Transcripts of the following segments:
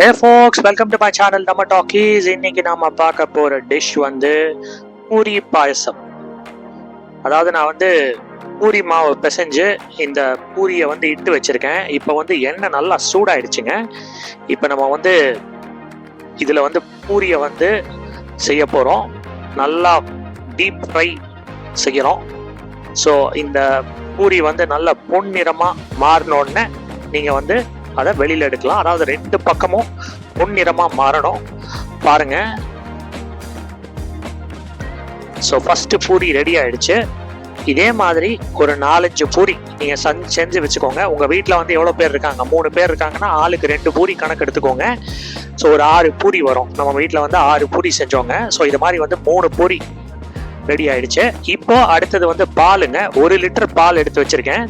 Hey folks welcome to my channel நம்ம talkies இன்னைக்கு நாம பார்க்க போற டிஷ் வந்து பூரி பாயசம். அதாவது நான் வந்து பூரி மாவு பிசைஞ்சு இந்த பூரியை வந்து இட்டு வச்சிருக்கேன். இப்போ வந்து எண்ணெய் நல்லா சூடாயிடுச்சுங்க. இப்போ நம்ம வந்து இதில் வந்து பூரியை வந்து செய்ய போகிறோம் நல்லா டீப் ஃப்ரை செய்கிறோம் ஸோ இந்த பூரி வந்து நல்ல பொன்னிறமாக மாறினோடனே நீங்கள் வந்து அதை வெளியில் எடுக்கலாம். அதாவது ரெண்டு பக்கமும் பொன்னிறமாக மாறணும். பாருங்க. ஸோ ஃபஸ்ட்டு பூரி ரெடி ஆயிடுச்சு. இதே மாதிரி ஒரு நாலஞ்சு பூரி நீங்கள் சன் செஞ்சு வச்சுக்கோங்க. உங்கள் வீட்டில் வந்து எவ்வளோ பேர் இருக்காங்க? மூணு பேர் இருக்காங்கன்னா ஆளுக்கு ரெண்டு பூரி கணக்கு எடுத்துக்கோங்க. ஸோ ஒரு ஆறு பூரி வரும். நம்ம வீட்டில் வந்து ஆறு பூரி செஞ்சோங்க. ஸோ இது மாதிரி வந்து மூணு பூரி ரெடி ஆயிடுச்சு. இப்போ அடுத்தது வந்து பாலுங்க. ஒரு லிட்டர் பால் எடுத்து வச்சிருக்கேன்.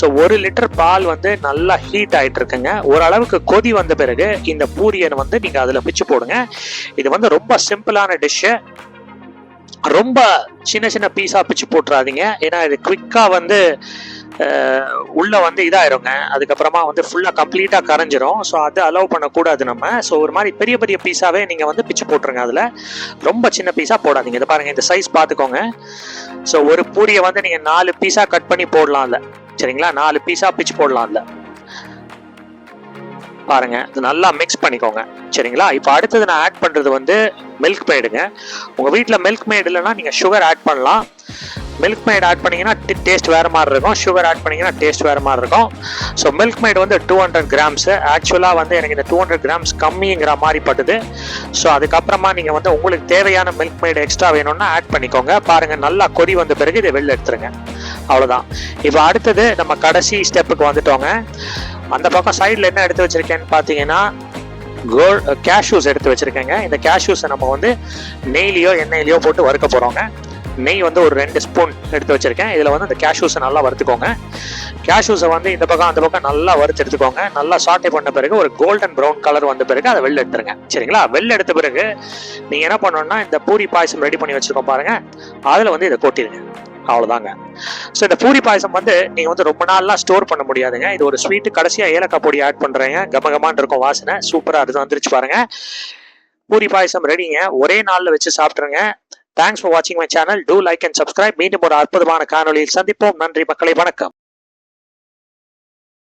ஸோ ஒரு லிட்டர் பால் வந்து நல்லா ஹீட் ஆகிட்டு இருக்குங்க ஓரளவுக்கு கொதி வந்த பிறகு இந்த பூரியனை வந்து நீங்கள் அதில் பிச்சு போடுங்க. இது வந்து ரொம்ப சிம்பிளான டிஷ்ஷு ரொம்ப சின்ன சின்ன பீஸாக பிச்சு போட்டுறாதீங்க. ஏன்னா இது குவிக்காக வந்து உள்ளே உள்ள வந்து இதாயிருங்க. அதுக்கப்புறமா வந்து ஃபுல்லாக கம்ப்ளீட்டாக கரைஞ்சிரும். ஸோ அது அலோவ் பண்ணக்கூடாது நம்ம. ஸோ ஒரு மாதிரி பெரிய பெரிய பீஸாகவே நீங்கள் வந்து பிச்சு போட்டுருங்க அதில். ரொம்ப சின்ன பீஸாக போடாதீங்க. இதை பாருங்கள் இந்த சைஸ் பார்த்துக்கோங்க ஸோ ஒரு பூரியை வந்து நீங்கள் நாலு பீஸாக கட் பண்ணி போடலாம் அதில். சரிங்களா? நாலு பீஸா பிச்சு போடலாம் இல்லை பாருங்க இது நல்லா மிக்ஸ் பண்ணிக்கோங்க. சரிங்களா? இப்போ அடுத்தது நான் ஆட் பண்ணுறது வந்து மில்க் மேடுங்க உங்கள் வீட்டில் மில்க் மேட் இல்லைன்னா நீங்கள் சுகர் ஆட் பண்ணலாம். மில்க் மேட் ஆட் பண்ணீங்கன்னா டேஸ்ட் வேறு மாதிரி இருக்கும். சுகர் ஆட் பண்ணிங்கன்னா டேஸ்ட் வேறு மாதிரி இருக்கும். ஸோ மில்க் மேட் வந்து டூ ஹண்ட்ரட் கிராம்ஸு ஆக்சுவலாக வந்து எனக்கு இந்த டூ ஹண்ட்ரட் கிராம்ஸ் கம்மிங்கிற மாதிரி பட்டுது. ஸோ அதுக்கப்புறமா நீங்கள் வந்து உங்களுக்கு தேவையான மில்க் மேட் எக்ஸ்ட்ரா வேணும்னா ஆட் பண்ணிக்கோங்க. பாருங்கள் நல்லா கொதி வந்த பிறகு இதை வெளில எடுத்துருங்க. அவ்வளோதான் இப்போ அடுத்தது நம்ம கடைசி ஸ்டெப்புக்கு வந்துட்டோங்க. அந்த பக்கம் சைடில் என்ன எடுத்து வச்சுருக்கேன்னு பார்த்தீங்கன்னா கோல் கேஷ்யூஸ் எடுத்து வச்சுருக்கேங்க. இந்த கேஷ்யூஸை நம்ம வந்து நெய்லியோ எண்ணெயிலையோ போட்டு வறுக்க போகிறோங்க நெய் வந்து ஒரு ரெண்டு ஸ்பூன் எடுத்து வச்சுருக்கேன். இதில் வந்து இந்த கேஷ்யூஸை நல்லா வறுத்துக்கோங்க. கேஷ்யூஸை வந்து இந்த பக்கம் அந்த பக்கம் நல்லா வறுத்து எடுத்துக்கோங்க. நல்லா சாட்டை பண்ண பிறகு ஒரு கோல்டன் ப்ரௌன் கலர் வந்த பிறகு அதை வெளில எடுத்துருங்க. சரிங்களா? வெளில எடுத்த பிறகு நீங்கள் என்ன பண்ணணும்னா இந்த பூரி பாயசம் ரெடி பண்ணி வச்சுருக்கோம் பாருங்கள் அதில் வந்து இதை கொட்டிடுங்க அவ்வளோதாங்க ஸோ இந்த பூரி பாயசம் வந்து நீங்கள் வந்து ரொம்ப நாள்லாம் ஸ்டோர் பண்ண முடியாதுங்க. இது ஒரு ஸ்வீட்டு கடைசியாக ஏலக்காய் பொடி ஆட் பண்ணுறேங்க கமகமான் இருக்கும் வாசனை. சூப்பராக அது வந்துருச்சு பாருங்க. பூரி பாயசம் ரெடிங்க ஒரே நாளில் வச்சு சாப்பிட்ருங்க தேங்க்ஸ் ஃபார் வாட்சிங் my channel do like and subscribe மீண்டும் ஒரு அற்புதமான காணொலியில் சந்திப்போம். நன்றி மக்களை வணக்கம்.